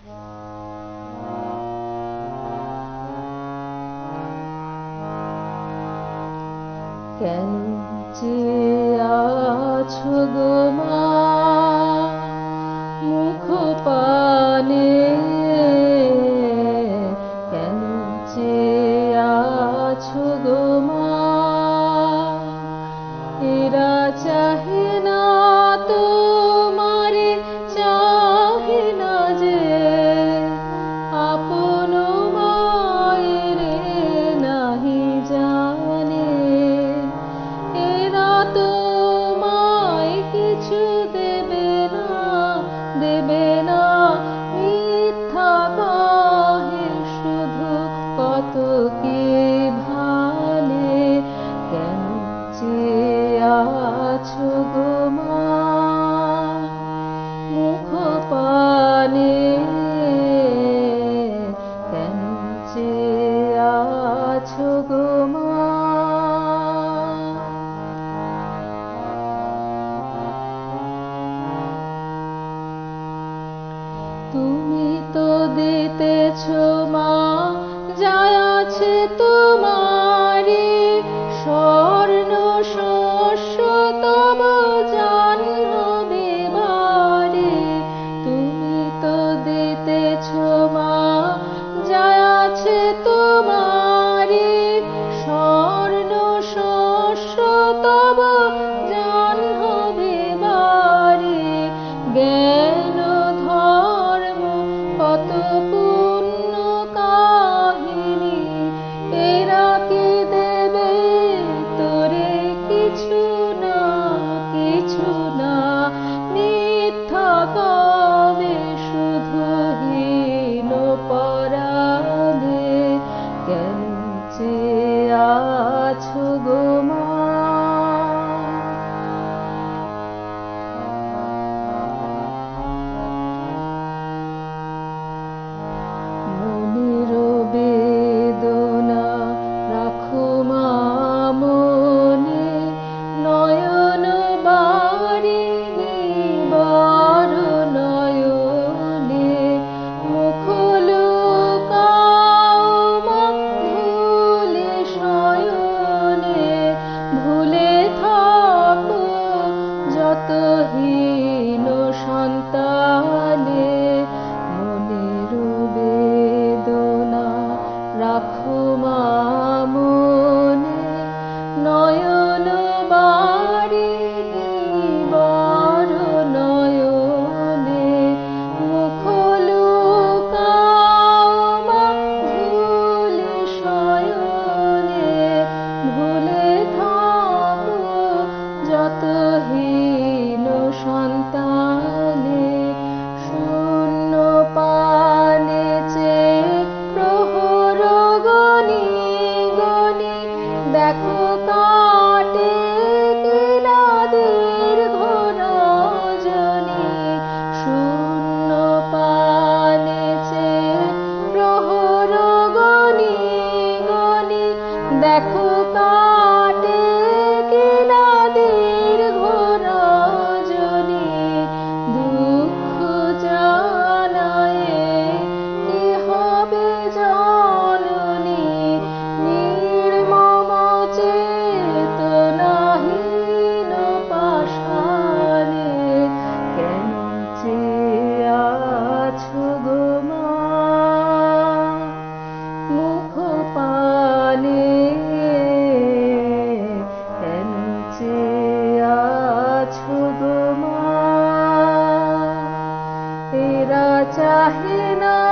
কেন যে আছো গো মা মুখ পানে তুমি তো দিতেছ মা যা আছে তোমারি স্বর্ণ শস্য তব যা Jesus. here. Krishna